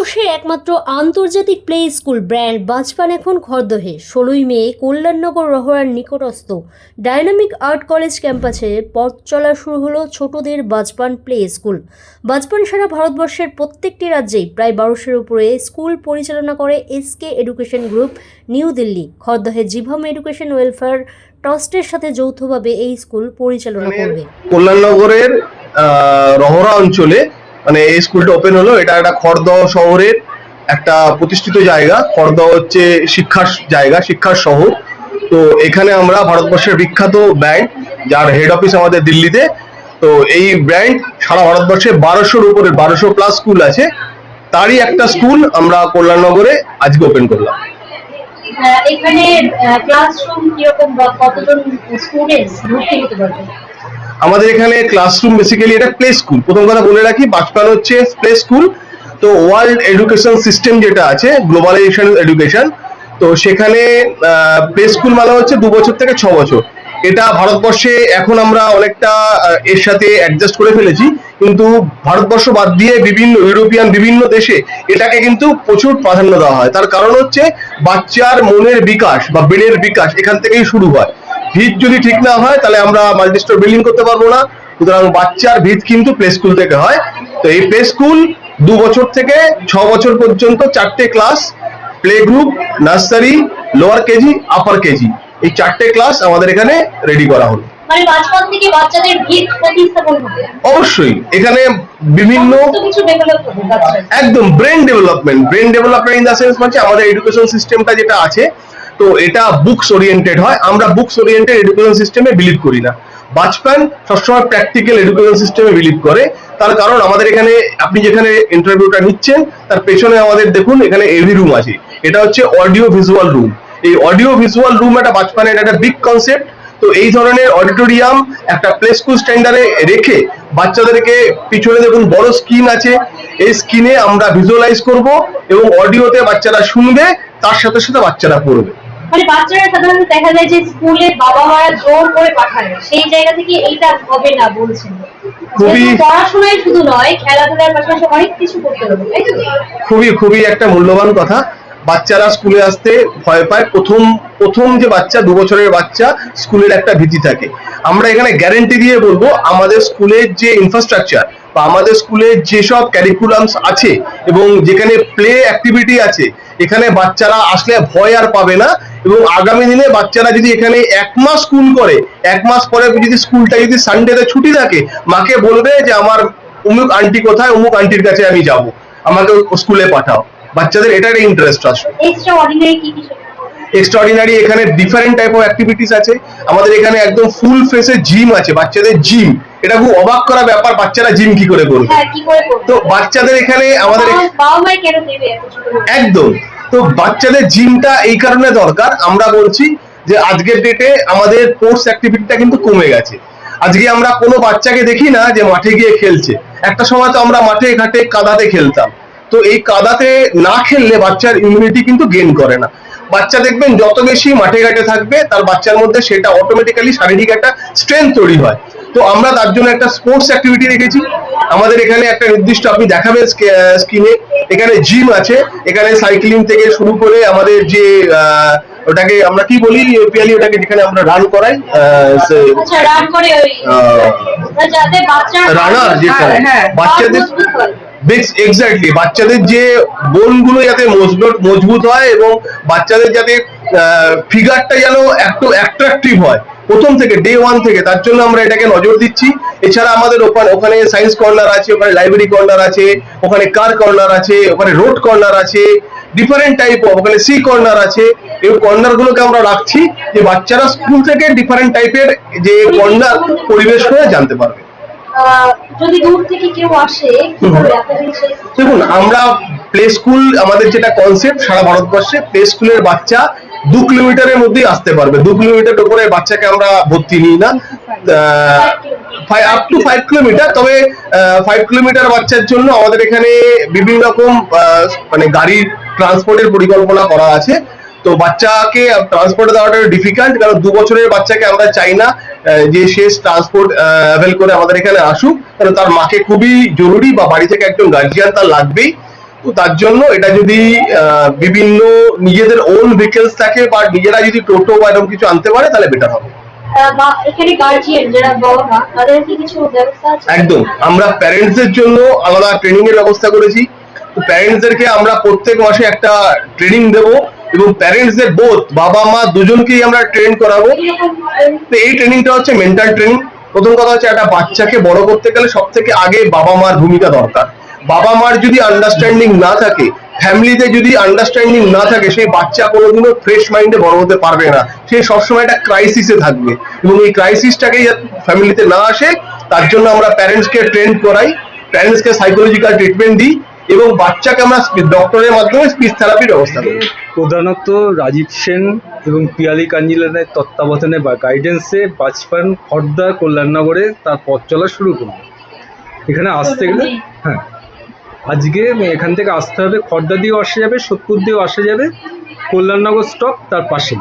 ভারতবর্ষে একমাত্র আন্তর্জাতিক প্লে স্কুল ব্র্যান্ড বাজপান এখন খরদহে। ষোলোই মে কল্যাণনগর রহরার নিকটস্থ ডাইনামিক আর্ট কলেজ ক্যাম্পাসে পথ চলা শুরু হলো ছোটদের বাজপান প্লে স্কুল। বাজপান সারা ভারতবর্ষের প্রত্যেকটি রাজ্যেই প্রায় বারোশোর উপরে স্কুল পরিচালনা করে SK education group New Delhi. খরদহে Jivam education welfare ট্রাস্টের সাথে যৌথভাবে এই স্কুল পরিচালনা করবে। কল্যাণনগরের রহরা অঞ্চলে মানে এই স্কুলটা ওপেন হলো, এটা একটা খড়দহ শহরের একটা প্রতিষ্ঠিত জায়গা। খড়দহ হচ্ছে শিক্ষার জায়গা, শিক্ষার শহর। তো এখানে আমরা ভারতবর্ষের বিখ্যাত ব্র্যান্ড যার হেড অফিস আমাদের দিল্লিতে। তো এই ব্র্যান্ড সারা ভারতবর্ষে বারোশোর উপরে, বারোশো প্লাস স্কুল আছে। তারই একটা স্কুল আমরা কল্যাণনগরে আজকে ওপেন করলাম। এখানে ক্লাসরুম কীরকম কতজন স্টুডেন্টস ভর্তি হতে পারবে? আমাদের এখানে ক্লাসরুম বেসিক্যালি এটা প্লে স্কুল প্রথম কথা বলে রাখি বাজপান হচ্ছে প্লে স্কুল তো ওয়ার্ল্ড এডুকেশন সিস্টেম যেটা আছে গ্লোবালাইজেশন এডুকেশন তো সেখানে প্লে স্কুল মানে হচ্ছে দু বছর থেকে ছ বছর। এটা ভারতবর্ষে এখন আমরা অনেকটা এর সাথে অ্যাডজাস্ট করে ফেলেছি। কিন্তু ভারতবর্ষ বাদ দিয়ে বিভিন্ন ইউরোপিয়ান বিভিন্ন দেশে এটাকে কিন্তু প্রচুর প্রাধান্য দেওয়া হয়। তার কারণ হচ্ছে বাচ্চার মনের বিকাশ বা ব্রেনের বিকাশ এখান থেকেই শুরু হয়। ভিত যদি ঠিক না হয় তাহলে আমরা মাল্টিস্টোর বিল্ডিং করতে পারব না। সুতরাং বাচ্চার ভিত কিন্তু প্লে স্কুল থেকে হয়। তো এই প্লে স্কুল দু বছর থেকে ছ বছর পর্যন্ত চারটে class play group nursery lower KG upper KG. এই চারটে ক্লাস আমাদের এখানে রেডি করা হলো। মানে বাজপান থেকে বাচ্চাদের ভিত প্রতিস্থাপন হবে। অবশ্যই এখানে বিভিন্ন কিছু ডেভেলপ হবে একদম brain development brain development in the sense মানে আমাদের এডুকেশন সিস্টেমটা যেটা আছে তো এটা বুকস ওরিয়েন্টেড হয়। আমরা বুকস ওরিয়েন্টেড এডুকেশন সিস্টেমে বিলিভ করি না। বাজপান সবসময় প্র্যাকটিক্যাল এডুকেশন সিস্টেমে বিলিভ করে। তার কারণ আমাদের এখানে আপনি যেখানে ইন্টারভিউটা নিচ্ছেন, তার পেছনে আমাদের দেখুন, এখানে এভি রুম আছে। এটা হচ্ছে অডিও ভিজুয়াল রুম এই অডিও ভিজুয়াল রুম একটা বাজপানের একটা বিগ কনসেপ্ট তো এই ধরনের অডিটোরিয়াম একটা প্লে স্কুল স্ট্যান্ডার্ডে রেখে বাচ্চাদেরকে পিছনে দেখুন, বড় স্ক্রিন আছে। এই স্ক্রিনে আমরা ভিজুয়ালাইজ করব এবং অডিওতে বাচ্চারা শুনবে, তার সাথে সাথে বাচ্চারা পড়বে। মানে বাচ্চারা সাধারণত দেখা যায় যে স্কুলে বাবা মারা জোর করে পাঠায়। সেই জায়গা থেকে এইটা হবে না বলছেন। খুবই- পড়াশোনায় শুধু নয় খেলাধুলার পাশাপাশি অনেক কিছু করতে হবে তাই তো? খুবই খুবই একটা মূল্যবান কথা। বাচ্চারা স্কুলে আসতে ভয় পায়। প্রথম প্রথম যে বাচ্চা দু বছরের বাচ্চা স্কুলের একটা ভীতি থাকে। আমরা এখানে গ্যারেন্টি দিয়ে বলব আমাদের স্কুলের যে ইনফ্রাস্ট্রাকচার বা আমাদের স্কুলের যেসব ক্যারিকুলামস আছে এবং যেখানে প্লে অ্যাক্টিভিটি আছে এখানে বাচ্চারা আসলে ভয় আর পাবে না এবং আগামী দিনে বাচ্চারা যদি এখানে এক মাস স্কুল করে এক মাস পরে যদি স্কুলটা যদি সানডেতে ছুটি থাকে মাকে বলবে যে আমার অমুক আন্টি কোথায় অমুক আন্টির কাছে আমি যাব। আমাকে স্কুলে পাঠাও। বাচ্চাদের এটা একটা ইন্টারেস্ট আসবে? এক্সট্রাঅর্ডিনারি এখানে ডিফারেন্ট টাইপ অফ অ্যাক্টিভিটিস আছে। আমাদের এখানে একদম ফুল ফেসে জিম আছে। বাচ্চাদের জিম এটা খুব অবাক করা ব্যাপার বাচ্চারা জিম কি করে করবে? হ্যাঁ কি করে করবে? তো বাচ্চাদের এখানে আমাদের? একদম। তো বাচ্চাদের জিমটা এই কারণে দরকার আমরা বলছি যে আজকের ডেটে আমাদের স্পোর্টস অ্যাক্টিভিটিটা কিন্তু কমে গেছে। আজকে আমরা কোনো বাচ্চাকে দেখি না যে মাঠে গিয়ে খেলছে। একটা সময় তো আমরা মাঠে ঘাটে কাদাতে খেলতাম। তো এই কাদাতে না খেললে বাচ্চার ইমিউনিটি কিন্তু গেইন করে না। বাচ্চা দেখবেন যত বেশি মাঠে ঘাটে থাকবে তার বাচ্চার মধ্যে সেটা অটোমেটিক্যালি শারীরিক একটা স্ট্রেংথ তৈরি হয়। তো আমরা তার জন্য একটা স্পোর্টস অ্যাক্টিভিটি রেখেছি। আমাদের এখানে একটা নির্দিষ্ট আপনি দেখাবেন স্কিনে এখানে জিম আছে। এখানে সাইক্লিং থেকে শুরু করে আমাদের যে ওটাকে আমরা কি বলি পিয়ালি ওটাকে যেখানে আমরা রান করাই আচ্ছা রানার যেটা হ্যাঁ, বাচ্চাদের হয়। এক্স্যাক্টলি বাচ্চাদের যে বোনগুলো যাতে মজবুত মজবুত হয় এবং বাচ্চাদের যাতে ফিগারটা যেন একটু অ্যাট্রাকটিভ হয়। প্রথম থেকে ডে ওয়ান থেকে তার জন্য আমরা এটাকে নজর দিচ্ছি। এছাড়া আমাদের ওখানে ওখানে সায়েন্স কর্নার আছে ওখানে লাইব্রেরি কর্নার আছে ওখানে কার কর্নার আছে ওখানে রোড কর্নার আছে ডিফারেন্ট টাইপ অফ ওখানে সি কর্নার আছে। এই কর্নার গুলোকে আমরা রাখছি যে বাচ্চারা স্কুল থেকে ডিফারেন্ট টাইপের যে কর্নার পরিবেশ করে জানতে পারবে। দেখুন আমরা প্লে স্কুল আমাদের যেটা কনসেপ্ট সারা ভারতবর্ষে প্লে স্কুলের বাচ্চা দু কিলোমিটারের মধ্যেই আসতে পারবে। দু কিলোমিটার উপরে বাচ্চাকে আমরা ভর্তি নিই না। আপ টু ফাইভ কিলোমিটার তবে ফাইভ কিলোমিটার বাচ্চার জন্য আমাদের এখানে বিভিন্ন রকম মানে গাড়ির ট্রান্সপোর্টের পরিকল্পনা করা আছে। তো বাচ্চাকে ট্রান্সপোর্টে দেওয়াটা ডিফিকাল্ট কারণ দু বছরের বাচ্চাকে আমরা চাই না যে শেষ ট্রান্সপোর্ট অ্যাভেল করে আমাদের এখানে আসুক। কারণ তার মাকে খুবই জরুরি বা বাড়ি থেকে একজন গার্জিয়ান তার লাগবেই। তো তার জন্য এটা যদি আহ, বিভিন্ন নিজেদের ওন ভেহিকেলস থাকে বা নিজেরা যদি টোটো বা এরকম কিছু আনতে পারে তাহলে বেটার হবে। একদম। আমরা প্যারেন্টসদের জন্য আলাদা ট্রেনিং এর ব্যবস্থা করেছি। প্যারেন্টসদেরকে আমরা প্রত্যেক মাসে একটা ট্রেনিং দেব এবং প্যারেন্টসদের বোধ বাবা মা দুজনকেই আমরা ট্রেন করাবো। তো এই ট্রেনিংটা হচ্ছে মেন্টাল ট্রেনিং প্রথম কথা হচ্ছে একটা বাচ্চাকে বড় করতে গেলে সব থেকে আগে বাবা মার ভূমিকা দরকার। বাবা মার যদি আন্ডারস্ট্যান্ডিং না থাকে ফ্যামিলিতে যদি আন্ডারস্ট্যান্ডিং না থাকে সেই বাচ্চা কোনোদিনও ফ্রেশ মাইন্ডে বড় হতে পারবে না। সে সবসময় একটা ক্রাইসিসে থাকবে। এবং এই ক্রাইসিসটাকে ফ্যামিলিতে না আসে তার জন্য আমরা প্যারেন্টসকে ট্রেন করাই প্যারেন্টসকে সাইকোলজিক্যাল ট্রিটমেন্ট দিই এবং বাচ্চাকে আমরা ডক্টরের মাধ্যমে স্পিচ থেরাপির ব্যবস্থা করি। প্রধানত রাজীব সেন এবং পিয়ালি কাঞ্জিলানের তত্ত্বাবধানে বা গাইডেন্সে বাজপান খর্দা কল্যাণনগরে তার পথ চলা শুরু করল। এখানে আসতে গেলে হ্যাঁ। আজকে এখান থেকে আসতে হবে, খর্দা দিয়েও আসা যাবে, সোদপুর দিয়েও আসা যাবে, কল্যাণনগর স্টক তার পাশে